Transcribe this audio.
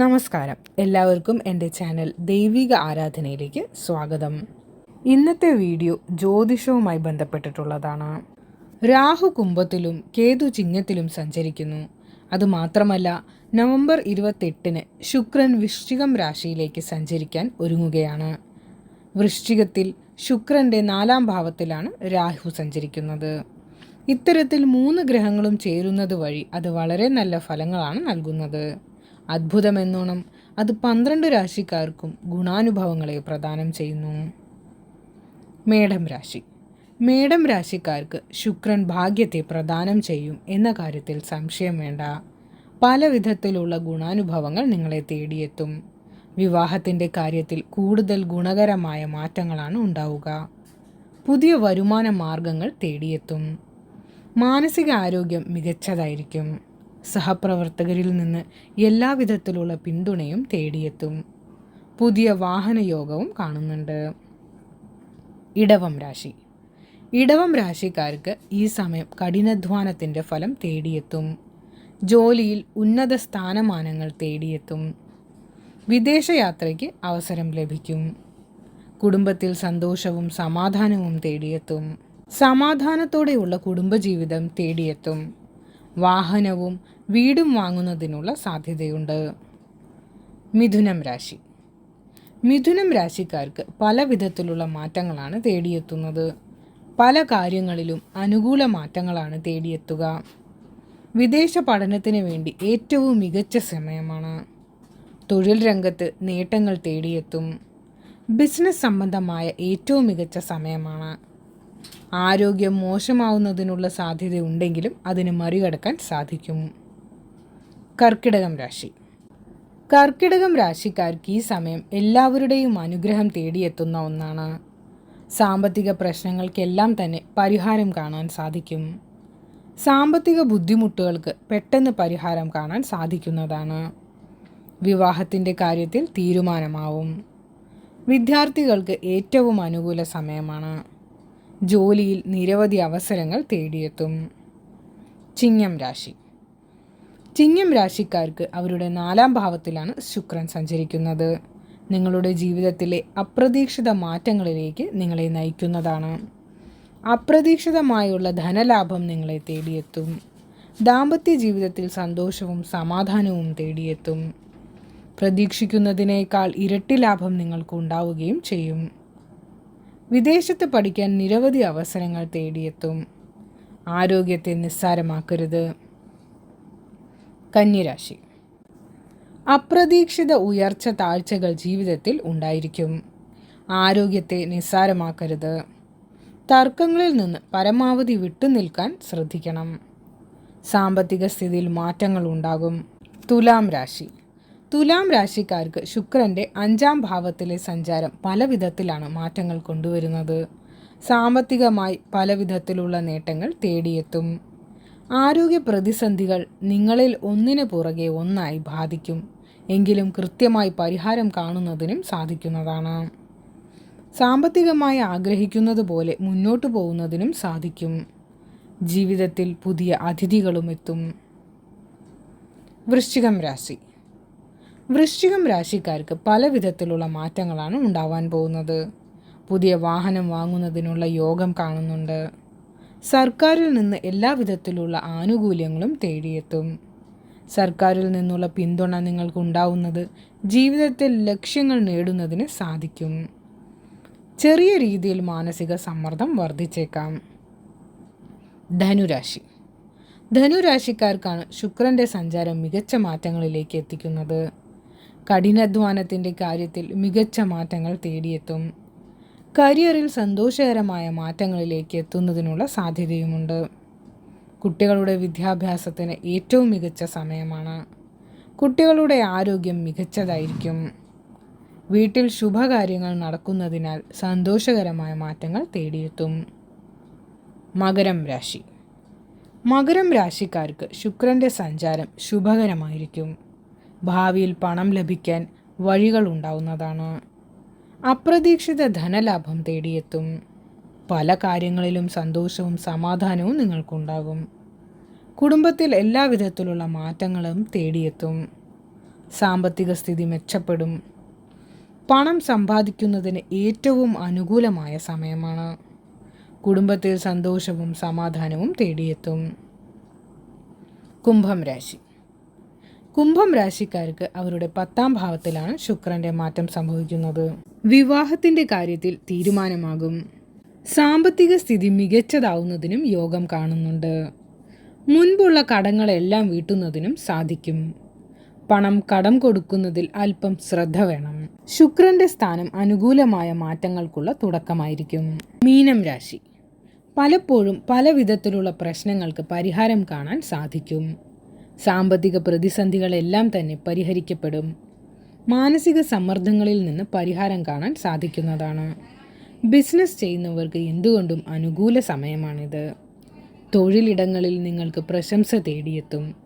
നമസ്കാരം. എല്ലാവർക്കും എന്റെ ചാനൽ ദൈവിക ആരാധനയിലേക്ക് സ്വാഗതം. ഇന്നത്തെ വീഡിയോ ജ്യോതിഷവുമായി ബന്ധപ്പെട്ടിട്ടുള്ളതാണ്. രാഹു കുംഭത്തിലും കേതു ചിങ്ങത്തിലും സഞ്ചരിക്കുന്നു. അതുമാത്രമല്ല നവംബർ ഇരുപത്തെട്ടിന് ശുക്രൻ വൃശ്ചികം രാശിയിലേക്ക് സഞ്ചരിക്കാൻ ഒരുങ്ങുകയാണ്. വൃശ്ചികത്തിൽ ശുക്രന്റെ നാലാം ഭാവത്തിലാണ് രാഹു സഞ്ചരിക്കുന്നത്. ഇത്തരത്തിൽ മൂന്ന് ഗ്രഹങ്ങളും ചേരുന്നത് വഴി അത് വളരെ നല്ല ഫലങ്ങളാണ് നൽകുന്നത്. അത്ഭുതമെന്നോണം അത് പന്ത്രണ്ട് രാശിക്കാർക്കും ഗുണാനുഭവങ്ങളെ പ്രദാനം ചെയ്യുന്നു. മേടം രാശി. മേടം രാശിക്കാർക്ക് ശുക്രൻ ഭാഗ്യത്തെ പ്രദാനം ചെയ്യും എന്ന കാര്യത്തിൽ സംശയം വേണ്ട. പല വിധത്തിലുള്ള ഗുണാനുഭവങ്ങൾ നിങ്ങളെ തേടിയെത്തും. വിവാഹത്തിന്റെ കാര്യത്തിൽ കൂടുതൽ ഗുണകരമായ മാറ്റങ്ങളാണ് ഉണ്ടാവുക. പുതിയ വരുമാന മാർഗങ്ങൾ തേടിയെത്തും. മാനസിക ആരോഗ്യം മികച്ചതായിരിക്കും. സഹപ്രവർത്തകരിൽ നിന്ന് എല്ലാവിധത്തിലുള്ള പിന്തുണയും തേടിയെത്തും. പുതിയ വാഹനയോഗവും കാണുന്നുണ്ട്. ഇടവം രാശി. ഇടവം രാശിക്കാർക്ക് ഈ സമയം കഠിനാധ്വാനത്തിന്റെ ഫലം തേടിയെത്തും. ജോലിയിൽ ഉന്നത സ്ഥാനമാനങ്ങൾ തേടിയെത്തും. വിദേശയാത്രയ്ക്ക് അവസരം ലഭിക്കും. കുടുംബത്തിൽ സന്തോഷവും സമാധാനവും തേടിയെത്തും. സമാധാനത്തോടെയുള്ള കുടുംബജീവിതം തേടിയെത്തും. വാഹനവും വീടും വാങ്ങുന്നതിനുള്ള സാധ്യതയുണ്ട്. മിഥുനം രാശി. മിഥുനം രാശിക്കാർക്ക് പല വിധത്തിലുള്ള മാറ്റങ്ങളാണ് തേടിയെത്തുന്നത്. പല കാര്യങ്ങളിലും അനുകൂല മാറ്റങ്ങളാണ് തേടിയെത്തുക. വിദേശ പഠനത്തിന് വേണ്ടി ഏറ്റവും മികച്ച സമയമാണ്. തൊഴിൽ രംഗത്ത് നേട്ടങ്ങൾ തേടിയെത്തും. ബിസിനസ് സംബന്ധമായ ഏറ്റവും മികച്ച സമയമാണ്. ആരോഗ്യം മോശമാവുന്നതിനുള്ള സാധ്യതയുണ്ടെങ്കിലും അതിന് മറികടക്കാൻ സാധിക്കും. കർക്കിടകം രാശി. കർക്കിടകം രാശിക്കാർക്ക് ഈ സമയം എല്ലാവരുടെയും അനുഗ്രഹം തേടിയെത്തുന്ന ഒന്നാണ്. സാമ്പത്തിക പ്രശ്നങ്ങൾക്കെല്ലാം തന്നെ പരിഹാരം കാണാൻ സാധിക്കും. സാമ്പത്തിക ബുദ്ധിമുട്ടുകൾക്ക് പെട്ടെന്ന് പരിഹാരം കാണാൻ സാധിക്കുന്നതാണ്. വിവാഹത്തിന്റെ കാര്യത്തിൽ തീരുമാനമാവും. വിദ്യാർത്ഥികൾക്ക് ഏറ്റവും അനുകൂല സമയമാണ്. ജോലിയിൽ നിരവധി അവസരങ്ങൾ തേടിയെത്തും. ചിങ്ങം രാശി. ചിങ്ങം രാശിക്കാർക്ക് അവരുടെ നാലാം ഭാവത്തിലാണ് ശുക്രൻ സഞ്ചരിക്കുന്നത്. നിങ്ങളുടെ ജീവിതത്തിലെ അപ്രതീക്ഷിത മാറ്റങ്ങളിലേക്ക് നിങ്ങളെ നയിക്കുന്നതാണ്. അപ്രതീക്ഷിതമായുള്ള ധനലാഭം നിങ്ങളെ തേടിയെത്തും. ദാമ്പത്യ ജീവിതത്തിൽ സന്തോഷവും സമാധാനവും തേടിയെത്തും. പ്രതീക്ഷിക്കുന്നതിനേക്കാൾ ഇരട്ടി ലാഭം നിങ്ങൾക്ക് ഉണ്ടാവുകയും ചെയ്യും. വിദേശത്ത് പഠിക്കാൻ നിരവധി അവസരങ്ങൾ തേടിയെത്തും. ആരോഗ്യത്തെ നിസ്സാരമാക്കരുത്. കന്യരാശി. അപ്രതീക്ഷിത ഉയർച്ച താഴ്ചകൾ ജീവിതത്തിൽ ഉണ്ടായിരിക്കും. ആരോഗ്യത്തെ നിസ്സാരമാക്കരുത്. തർക്കങ്ങളിൽ നിന്ന് പരമാവധി വിട്ടുനിൽക്കാൻ ശ്രദ്ധിക്കണം. സാമ്പത്തിക സ്ഥിതിയിൽ മാറ്റങ്ങൾ ഉണ്ടാകും. തുലാം രാശി. തുലാം രാശിക്കാർക്ക് ശുക്രന്റെ അഞ്ചാം ഭാവത്തിലെ സഞ്ചാരം പല വിധത്തിലാണ് മാറ്റങ്ങൾ കൊണ്ടുവരുന്നത്. സാമ്പത്തികമായി പല വിധത്തിലുള്ള നേട്ടങ്ങൾ തേടിയെത്തും. ആരോഗ്യ പ്രതിസന്ധികൾ നിങ്ങളിൽ ഒന്നിനു പുറകെ ഒന്നായി ബാധിക്കും. എങ്കിലും കൃത്യമായി പരിഹാരം കാണുന്നതിനും സാധിക്കുന്നതാണ്. സാമ്പത്തികമായി ആഗ്രഹിക്കുന്നത് പോലെ മുന്നോട്ടു പോകുന്നതിനും സാധിക്കും. ജീവിതത്തിൽ പുതിയ അതിഥികളും എത്തും വൃശ്ചികം രാശി. വൃശ്ചികം രാശിക്കാർക്ക് പല വിധത്തിലുള്ള മാറ്റങ്ങളാണ് ഉണ്ടാവാൻ പോകുന്നത്. പുതിയ വാഹനം വാങ്ങുന്നതിനുള്ള യോഗം കാണുന്നുണ്ട്. സർക്കാരിൽ നിന്ന് എല്ലാ വിധത്തിലുള്ള ആനുകൂല്യങ്ങളും തേടിയെത്തും. സർക്കാരിൽ നിന്നുള്ള പിന്തുണ നിങ്ങൾക്ക് ഉണ്ടാവുന്നത് ജീവിതത്തിൽ ലക്ഷ്യങ്ങൾ നേടുന്നതിന് സാധിക്കും. ചെറിയ രീതിയിൽ മാനസിക സമ്മർദ്ദം വർദ്ധിച്ചേക്കാം. ധനുരാശി. ധനുരാശിക്കാർക്കാണ് ശുക്രന്റെ സഞ്ചാരം മികച്ച മാറ്റങ്ങളിലേക്ക് എത്തിക്കുന്നത്. കഠിനാധ്വാനത്തിന്റെ കാര്യത്തിൽ മികച്ച മാറ്റങ്ങൾ തേടിയെത്തും. കരിയറിൽ സന്തോഷകരമായ മാറ്റങ്ങളിലേക്ക് എത്തുന്നതിനുള്ള സാധ്യതയുമുണ്ട്. കുട്ടികളുടെ വിദ്യാഭ്യാസത്തിന് ഏറ്റവും മികച്ച സമയമാണ്. കുട്ടികളുടെ ആരോഗ്യം മികച്ചതായിരിക്കും. വീട്ടിൽ ശുഭകാര്യങ്ങൾ നടക്കുന്നതിനാൽ സന്തോഷകരമായ മാറ്റങ്ങൾ തേടിയെത്തും. മകരം രാശി. മകരം രാശിക്കാർക്ക് ശുക്രന്റെ സഞ്ചാരം ശുഭകരമായിരിക്കും. ഭാവിയിൽ പണം ലഭിക്കാൻ വഴികൾ ഉണ്ടാവുന്നതാണ്. അപ്രതീക്ഷിത ധനലാഭം തേടിയെത്തും. പല കാര്യങ്ങളിലും സന്തോഷവും സമാധാനവും നിങ്ങൾക്കുണ്ടാകും. കുടുംബത്തിൽ എല്ലാവിധത്തിലുള്ള മാറ്റങ്ങളും തേടിയെത്തും. സാമ്പത്തിക സ്ഥിതി മെച്ചപ്പെടും. പണം സമ്പാദിക്കുന്നതിന് ഏറ്റവും അനുകൂലമായ സമയമാണ്. കുടുംബത്തിൽ സന്തോഷവും സമാധാനവും തേടിയെത്തും. കുംഭം രാശി. കുംഭം രാശിക്കാർക്ക് അവരുടെ പത്താം ഭാവത്തിലാണ് ശുക്രന്റെ മാറ്റം സംഭവിക്കുന്നത്. വിവാഹത്തിന്റെ കാര്യത്തിൽ തീരുമാനമാകും. സാമ്പത്തിക സ്ഥിതി മികച്ചതാവുന്നതിനും യോഗം കാണുന്നുണ്ട്. മുൻപുള്ള കടങ്ങളെല്ലാം വീട്ടുന്നതിനും സാധിക്കും. പണം കടം കൊടുക്കുന്നതിൽ അല്പം ശ്രദ്ധ വേണം. ശുക്രന്റെ സ്ഥാനം അനുകൂലമായ മാറ്റങ്ങൾക്കുള്ള തുടക്കമായിരിക്കും. മീനം രാശി. പലപ്പോഴും പല വിധത്തിലുള്ള പ്രശ്നങ്ങൾക്ക് പരിഹാരം കാണാൻ സാധിക്കും. സാമ്പത്തിക പ്രതിസന്ധികളെല്ലാം തന്നെ പരിഹരിക്കപ്പെടും. മാനസിക സമ്മർദ്ദങ്ങളിൽ നിന്ന് പരിഹാരം കാണാൻ സാധിക്കുന്നതാണ്. ബിസിനസ് ചെയ്യുന്നവർക്ക് എന്തുകൊണ്ടും അനുകൂല സമയമാണിത്. തൊഴിലിടങ്ങളിൽ നിങ്ങൾക്ക് പ്രശംസ തേടിയെത്തും.